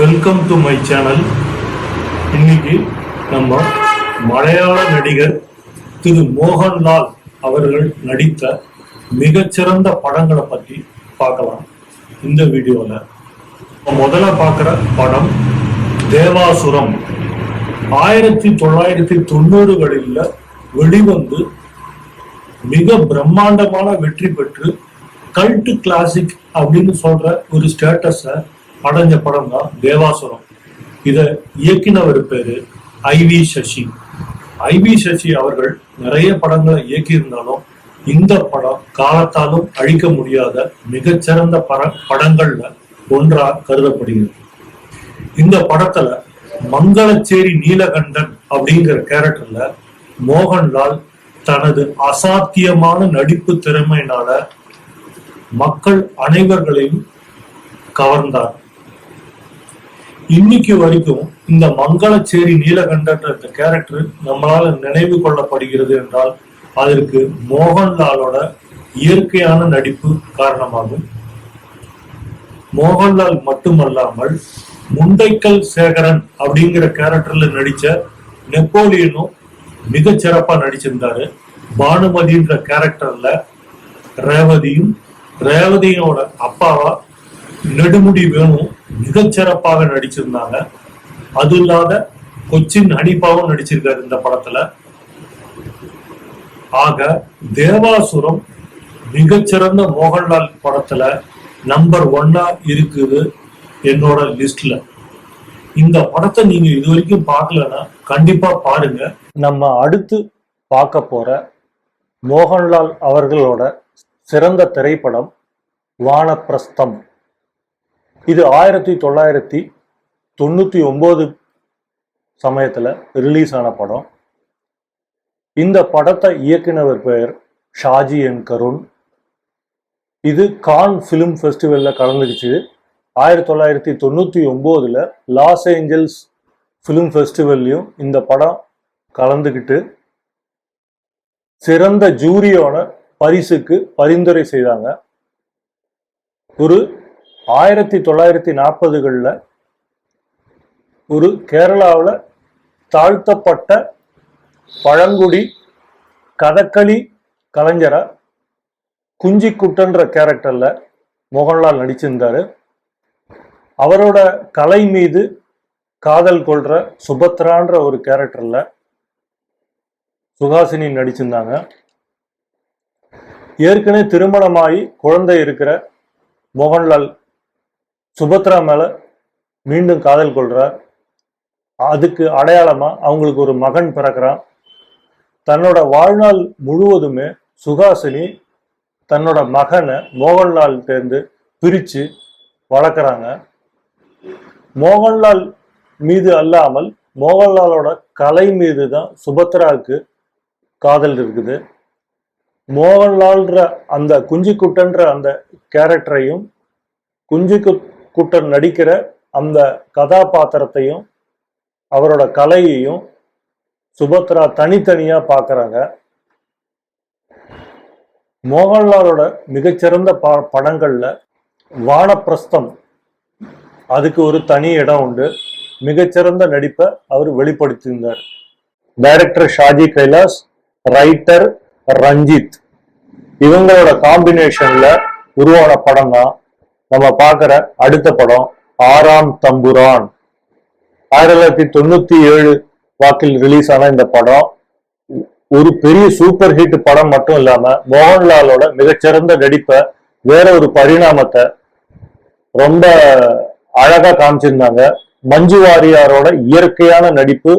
Welcome to my channel இன்னைக்கு நம்ம மலையாள நடிகர் திரு மோகன்லால் அவர்கள் நடித்த மிகச்சிறந்த படங்களை பற்றி பார்க்கலாம். இந்த வீடியோவில் முதல்ல பார்க்குற படம் தேவாசுரம். ஆயிரத்தி தொள்ளாயிரத்தி தொண்ணூறுகளில் வெளிவந்து மிக பிரம்மாண்டமான வெற்றி பெற்று கல்ட் கிளாசிக் அப்படின்னு சொல்ற ஒரு ஸ்டேட்டஸை அடைஞ்ச படம் தான் தேவாசுரம். இதை இயக்கினவர் பேரு I V Sasi. I V Sasi அவர்கள் நிறைய படங்களை இயக்கியிருந்தாலும் இந்த படம் காலத்தாலும் அழிக்க முடியாத மிகச்சிறந்த பட படங்கள்ல ஒன்றா கருதப்படுகிறது. இந்த படத்துல மங்களச்சேரி நீலகண்டன் அப்படிங்கிற கேரக்டர்ல மோகன்லால் தனது அசாத்தியமான நடிப்பு திறமையினால மக்கள் அனைவர்களையும் கவர்ந்தார். இன்னைக்கு வரைக்கும் இந்த மங்களச்சேரி நீலகண்டன் இந்த கேரக்டர் நம்மளால நினைவு கொள்ளப்படுகிறது என்றால் அதற்கு மோகன்லாலோட இயற்கையான நடிப்பு காரணமாகும். மோகன்லால் மட்டுமல்லாமல் முண்டைக்கல் சேகரன் அப்படிங்கிற கேரக்டர்ல நடிச்ச நெப்போலியனும் மிக சிறப்பா நடிச்சிருந்தாரு. பானுமதின்ற கேரக்டர்ல ரேவதியும் ரேவதியோட அப்பாவா நெடுமுடி வேணும் மிகச்சிறப்பாக நடிச்சிருந்தாங்க. அது இல்லாத கொச்சின் ஹனிபாவும் நடிச்சிருக்காரு இந்த படத்துல. ஆக தேவாசுரம் மிகச்சிறந்த மோகன்லால் படத்துல நம்பர் ஒன்னா இருக்குது என்னோட லிஸ்ட்ல. இந்த படத்தை நீங்க இது வரைக்கும் பார்க்கலன்னா கண்டிப்பா பாருங்க. நம்ம அடுத்து பார்க்க போற மோகன்லால் அவர்களோட சிறந்த திரைப்படம் வானப்பிரஸ்தம். இது ஆயிரத்தி தொள்ளாயிரத்தி தொண்ணூத்தி ஒன்பது சமயத்துல ரிலீஸ் ஆன படம். இந்த படத்தை இயக்குனவர் பெயர் ஷாஜி என் கருண். இது கான் ஃபிலிம் ஃபெஸ்டிவலில் கலந்துக்குச்சு ஆயிரத்தி தொள்ளாயிரத்தி தொண்ணூத்தி ஒம்போதில் லாஸ் ஏஞ்சல்ஸ் ஃபிலிம் ஃபெஸ்டிவல்லையும் இந்த படம் கலந்துக்கிட்டு சிறந்த ஜூரியோட பரிசுக்கு பரிந்துரை செய்தாங்க. ஒரு ஆயிரத்தி தொள்ளாயிரத்தி நாற்பதுகளில் ஒரு கேரளாவில் தாழ்த்தப்பட்ட பழங்குடி கதகளி கலைஞரா குஞ்சிக்குட்டன்ற கேரக்டரில் மோகன்லால் நடிச்சிருந்தார். அவரோட கலை மீது காதல் கொள்கிற சுபத்ரான்ற ஒரு கேரக்டரில் சுஹாசினி நடிச்சிருந்தாங்க. ஏற்கனவே திருமணமாகி குழந்தை இருக்கிற மோகன்லால் சுபத்ரா மேலே மீண்டும் காதல் கொள்கிறார் அதுக்கு அடையாளமாக அவங்களுக்கு ஒரு மகன் பிறக்கிறான். தன்னோட வாழ்நாள் முழுவதுமே சுகாசினி தன்னோட மகனை மோகன்லால் தேர்ந்து பிரித்து வளர்க்குறாங்க. மோகன்லால் மீது அல்லாமல் மோகன்லாலோட கலை மீது தான் சுபத்ராவுக்கு காதல் இருக்குது. மோகன்லால்ன்ற அந்த குஞ்சிக்குட்டன்ற அந்த கேரக்டரையும் குஞ்சிக்கு குட்டன் நடிக்கிற அந்த கதாபாத்திரத்தையும் அவரோட கலையையும் சுபத்ரா தனித்தனியா பார்க்குறாங்க மோகன்லாலோட மிகச்சிறந்த ப படங்கள்ல வானப்பிரஸ்தம் அதுக்கு ஒரு தனி இடம் உண்டு. மிகச்சிறந்த நடிப்பை அவர் வெளிப்படுத்தியிருந்தார். Director Shaji Kailas writer Ranjith. இவங்களோட காம்பினேஷன்ல உருவான படம் தான் நம்ம பார்க்குற அடுத்த படம் ஆறாம் தம்புரான். ஆயிரத்தி தொள்ளாயிரத்தி தொண்ணூத்தி ஏழு வாக்கில் ரிலீஸ் ஆன இந்த படம் ஒரு பெரிய சூப்பர் ஹிட் படம் மட்டும் இல்லாம மோகன்லாலோட மிகச்சிறந்த நடிப்பை வேற ஒரு பரிணாமத்தை ரொம்ப அழகா காமிச்சிருந்தாங்க. மஞ்சு வாரியாரோட இயற்கையான நடிப்பு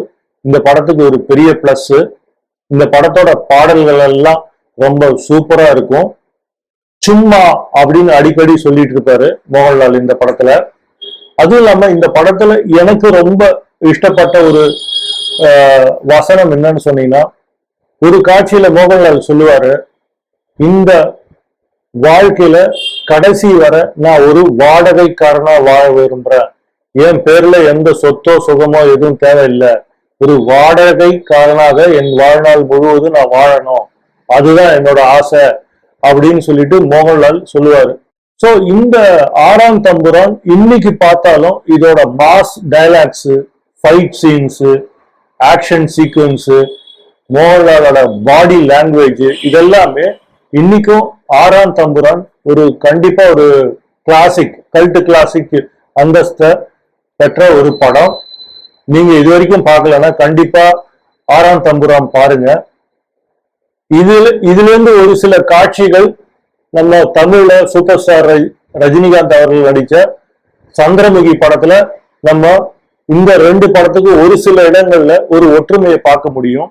இந்த படத்துக்கு ஒரு பெரிய பிளஸ் இந்த படத்தோட பாடல்கள் எல்லாம் ரொம்ப சூப்பரா இருக்கும். சும்மா அப்படின்னு அடிக்கடி சொல்லிட்டு இருப்பாரு மோகன்லால் இந்த படத்துல. அதுவும் இல்லாம இந்த படத்துல எனக்கு ரொம்ப இஷ்டப்பட்ட ஒரு வசனம் என்னன்னு சொன்னீங்கன்னா ஒரு காட்சியில மோகன்லால் சொல்லுவாரு இந்த வாழ்க்கையில கடைசி வரை நான் ஒரு வாடகைக்காரனா வாழ விரும்புறேன். என் பேர்ல எந்த சொத்தோ சுகமோ எதுவும் தேவையில்லை. ஒரு வாடகைக்காரனாக என் வாழ்நாள் முழுவதும் நான் வாழணும். அதுதான் என்னோட ஆசை. அப்படின்னு சொல்லிட்டு மோகன்லால் சொல்லுவாரு. ஸோ இந்த ஆறாம் தம்புரான் இன்னைக்கு பார்த்தாலும் இதோட mass dialogues fight scenes action sequence மோகன்லாலோட body language இதெல்லாமே இன்னைக்கும் ஆறாம் தம்புரான் ஒரு கண்டிப்பா ஒரு கிளாசிக் கல்ட் கிளாசிக் அந்தஸ்தை பெற்ற ஒரு படம். நீங்க இது வரைக்கும் பார்க்கலன்னா கண்டிப்பா ஆறாம் தம்புரான் பாருங்க. இதுல இதுலேருந்து ஒரு சில காட்சிகள் நம்ம தமிழ்ல சூப்பர் ஸ்டார் ரஜினிகாந்த் அவர்கள் நடிச்ச சந்திரமுகி படத்துல நம்ம இந்த ரெண்டு படத்துக்கு ஒரு சில இடங்கள்ல ஒரு ஒற்றுமையை பார்க்க முடியும்.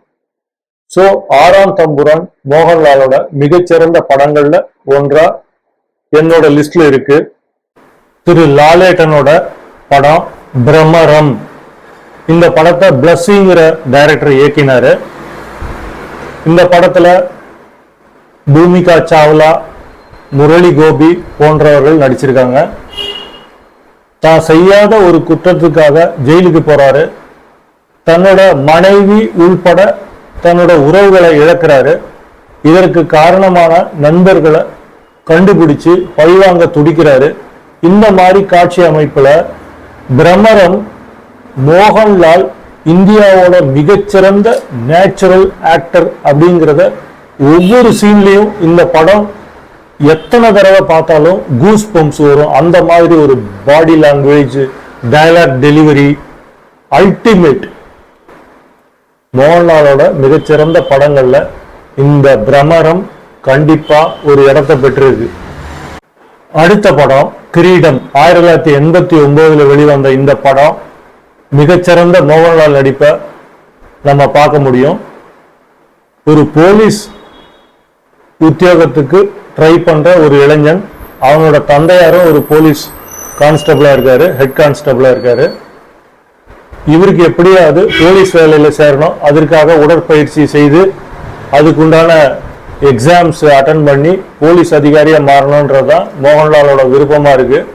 சோ ஆறாம் தம்புரான் மோகன்லாலோட மிகச்சிறந்த படங்கள்ல ஒன்றா என்னோட லிஸ்ட்ல இருக்கு. திரு லாலேட்டனோட படம் பிரம்மரம். இந்த படத்தை பிளஸ்ஸிங்கிற டைரக்டர் இயக்கினாரு. இந்த படத்துல பூமிகா சாவ்லா முரளி கோபி போன்றவர்கள் நடிச்சிருக்காங்க. தான் செய்யாத ஒரு குற்றத்துக்காக ஜெயிலுக்கு போறாரு. தன்னோட மனைவி உள்பட தன்னோட உறவுகளை இழக்கிறாரு. இதற்கு காரணமான நண்பர்களை கண்டுபிடிச்சு பழிவாங்க துடிக்கிறாரு. இந்த மாதிரி காட்சி அமைப்புல பிரமரம் மோகன்லால் இந்தியாவோட மிகச்சிறந்த நேச்சுரல் ஆக்டர் அப்படிங்கிறத ஒவ்வொரு சீன்லேயும் இந்த படம் எத்தனை தடவை பார்த்தாலும் கூஸ் பம்ப்ஸ் வரும். அந்த மாதிரி ஒரு body language dialogue delivery ultimate மோகன்லாலோட மிகச்சிறந்த படங்களில் இந்த பிரமரம் கண்டிப்பாக ஒரு இடத்தை பெற்றிருக்கு. அடுத்த படம் கிரீடம். ஆயிரத்தி தொள்ளாயிரத்தி எண்பத்தி ஒன்பதுல வெளிவந்த இந்த படம் மிகச்சிறந்த மோகன்லால் நடிப்பை நம்ம பார்க்க முடியும். ஒரு போலீஸ் உத்தியோகத்துக்கு ட்ரை பண்ணுற ஒரு இளைஞன் அவனோட தந்தையாரும் ஒரு போலீஸ் கான்ஸ்டபிளாக இருக்காரு ஹெட் கான்ஸ்டபிளாக இருக்காரு. இவருக்கு எப்படியாவது போலீஸ் வேலையில் சேரணும். அதற்காக உடற்பயிற்சி செய்து அதுக்குண்டான எக்ஸாம்ஸ் அட்டன் பண்ணி போலீஸ் அதிகாரியாக மாறணுன்றது தான் மோகன்லாலோட விருப்பமாக இருக்குது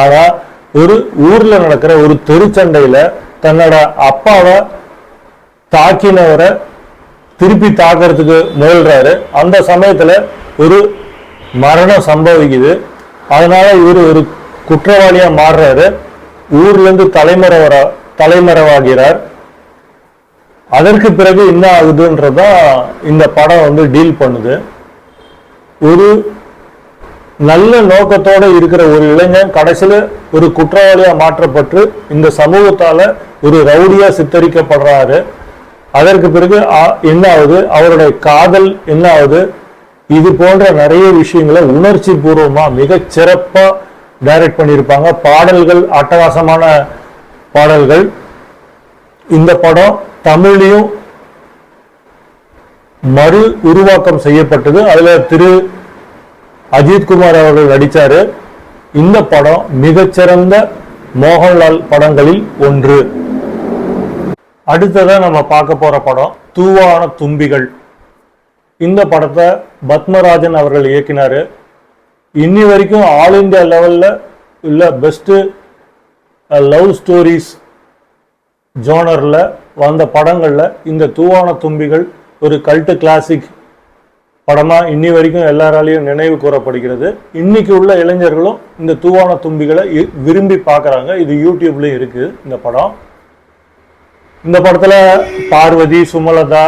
ஆனால் ஒரு ஊர்ல நடக்கிற ஒரு தெருச்சண்டையில தன்னோட அப்பாவை தாக்கினவரை திருப்பி தாக்குறதுக்கு முயல்றாரு. அந்த சமயத்துல ஒரு மரணம் சம்பவிக்குது. அதனால இவர் ஒரு குற்றவாளியா மாறுறாரு. ஊர்ல இருந்து தலைமறைவர தலைமறைவாகிறார். அதற்கு பிறகு என்ன ஆகுதுன்றதான் இந்த படம் வந்து டீல் பண்ணுது. ஒரு நல்ல நோக்கத்தோட இருக்கிற ஒரு இளைஞன் கடைசியில ஒரு குற்றவாளியா மாற்றப்பட்டு இந்த சமூகத்தால ஒரு ரவுடியா சித்தரிக்கப்படுறாரு. அதற்கு பிறகு என்ன ஆகுது அவருடைய காதல் என்ன ஆகுது இது போன்ற நிறைய விஷயங்களை உணர்ச்சி பூர்வமா மிக சிறப்பா டைரக்ட் பண்ணியிருப்பாங்க. பாடல்கள் அட்டகாசமான பாடல்கள். இந்த படம் தமிழையும் மறு உருவாக்கம் செய்யப்பட்டது. அதுல திரு அஜித் குமார் அவர்கள் நடித்தார் இந்த படம் மிகச்சிறந்த மோகன்லால் படங்களில் ஒன்று. அடுத்ததா நம்ம பார்க்க போற படம் தூவான தும்பிகள். இந்த படத்தை பத்மராஜன் அவர்கள் இயக்கினார். இன்னி வரைக்கும் ஆல் இந்தியா லெவலில் உள்ள பெஸ்ட்டு லவ் ஸ்டோரிஸ் ஜோனரில் வந்த படங்களில் இந்த தூவான தும்பிகள் ஒரு கல்ட்டு கிளாசிக் படமாக இன்னி வரைக்கும் எல்லாராலையும் நினைவு கூறப்படுகிறது. இன்னைக்கு உள்ள இளைஞர்களும் இந்த தூவான தும்பிகளை விரும்பி பார்க்குறாங்க. இது யூடியூப்லேயும் இருக்குது இந்த படம். இந்த படத்தில் பார்வதி சுமலதா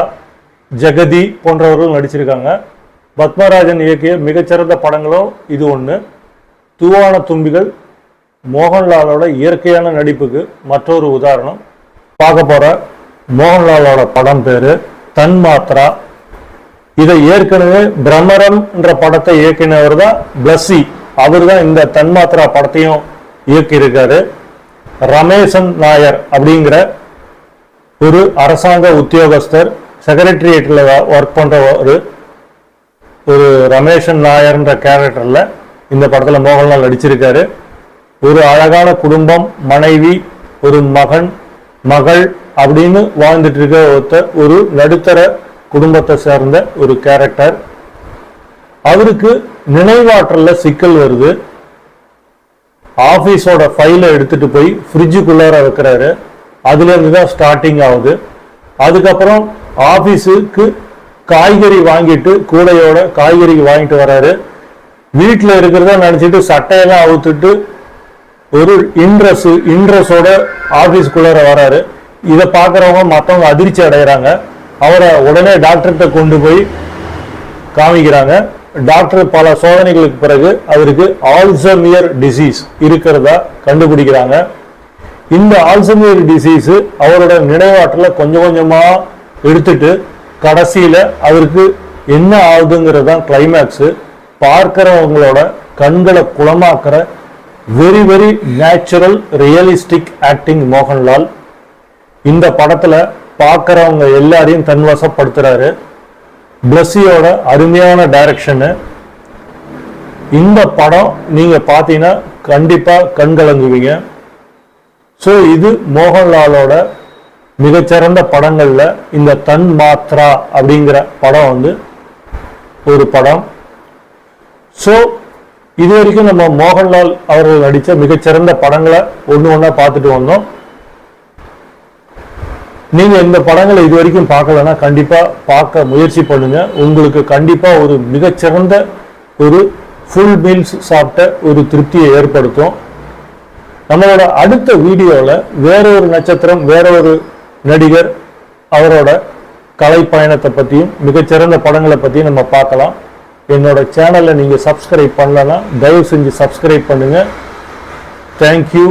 ஜெகதி போன்றவர்கள் நடிச்சிருக்காங்க. பத்மராஜன் இயக்கிய மிகச்சிறந்த படங்களும் இது ஒன்று தூவான தும்பிகள் மோகன்லாலோட இயற்கையான நடிப்புக்கு மற்றொரு உதாரணம். பார்க்க போகிற மோகன்லாலோட படம் பேரு தன்மாத்ரா. இதை ஏற்கனவே பிரமரம் என்ற படத்தை இயக்கினவர் தான் பிளஸ்ஸி. அவர் தான் இந்த தன்மாத்ரா படத்தையும் இயக்கியிருக்காரு. ரமேசன் நாயர் அப்படிங்கிற ஒரு அரசாங்க உத்தியோகஸ்தர் செக்ரட்டரியேட்டில் ஒர்க் பண்ணுற ஒரு ஒரு ரமேஷன் நாயர்ன்ற கேரக்டரில் இந்த படத்தில் மோகன்லால் நடிச்சிருக்காரு. ஒரு அழகான குடும்பம் மனைவி ஒரு மகன் மகள் அப்படின்னு வாழ்ந்துட்டு இருக்க ஒருத்தர் ஒரு நடுத்தர குடும்பத்தை சேர்ந்த ஒரு கேரக்டர் அவருக்கு நினைவாற்றலில் சிக்கல் வருது. ஆஃபீஸோட ஃபைலை எடுத்துட்டு போய் ஃப்ரிட்ஜுக்குள்ளார வைக்கிறாரு. அதுலேருந்து தான் ஸ்டார்டிங் ஆகுது. அதுக்கப்புறம் ஆஃபீஸுக்கு காய்கறி வாங்கிட்டு கூடையோட காய்கறி வாங்கிட்டு வராரு. வீட்டில் இருக்கிறத நினச்சிட்டு சட்டையெல்லாம் அவுத்துட்டு ஒரு இன்ட்ரெஸ் இன்ட்ரெஸ்டோட ஆஃபீஸ்க்குள்ளார வராரு. இதை பார்க்குறவங்க மற்றவங்க அதிர்ச்சி அடைகிறாங்க அவரை உடனே டாக்டர்கிட்ட கொண்டு போய் காமிக்கிறாங்க. டாக்டர் பல சோதனைகளுக்கு பிறகு அவருக்கு ஆல்சமியர் டிசீஸ் இருக்கிறதா கண்டுபிடிக்கிறாங்க. இந்த ஆல்சமியர் டிசீஸ் அவரோட நினைவாற்றல கொஞ்சம் கொஞ்சமா எடுத்துட்டு கடைசியில அவருக்கு என்ன ஆகுதுங்கிறது தான் கிளைமேக்ஸ் பார்க்கிறவங்களோட கண்களை குளமாக்குற very very natural realistic acting Mohanlal இந்த படத்துல பார்க்குறவங்க எல்லாரையும் தன்வசப்படுத்துறாரு. பிளஸ்ஸியோட அருமையான டைரக்ஷனு. இந்த படம் நீங்கள் பார்த்தீங்கன்னா கண்டிப்பாக கண்கலங்குவீங்க ஸோ இது மோகன்லாலோட மிகச்சிறந்த படங்களில் இந்த தன் மாத்ரா அப்படிங்கிற படம் வந்து ஒரு படம். ஸோ இது வரைக்கும் நம்ம மோகன்லால் அவர்கள் நடித்த மிகச்சிறந்த படங்களை ஒன்று ஒன்றா பார்த்துட்டு வந்தோம். நீங்கள் இந்த படங்களை இது வரைக்கும் பார்க்கலன்னா கண்டிப்பாக பார்க்க முயற்சி பண்ணுங்கள் உங்களுக்கு கண்டிப்பாக ஒரு மிகச்சிறந்த ஒரு ஃபுல் மீல்ஸ் சாப்பிட்ட ஒரு திருப்தியை ஏற்படுத்தும். நம்மளோட அடுத்த வீடியோவில் வேற ஒரு நட்சத்திரம் வேற ஒரு நடிகர் அவரோட கலை பயணத்தை பற்றியும் மிகச்சிறந்த படங்களை பற்றியும் நம்ம பார்க்கலாம். என்னோட சேனலை நீங்கள் சப்ஸ்கிரைப் பண்ணலன்னா தயவு செஞ்சு சப்ஸ்கிரைப் பண்ணுங்கள் தேங்க்யூ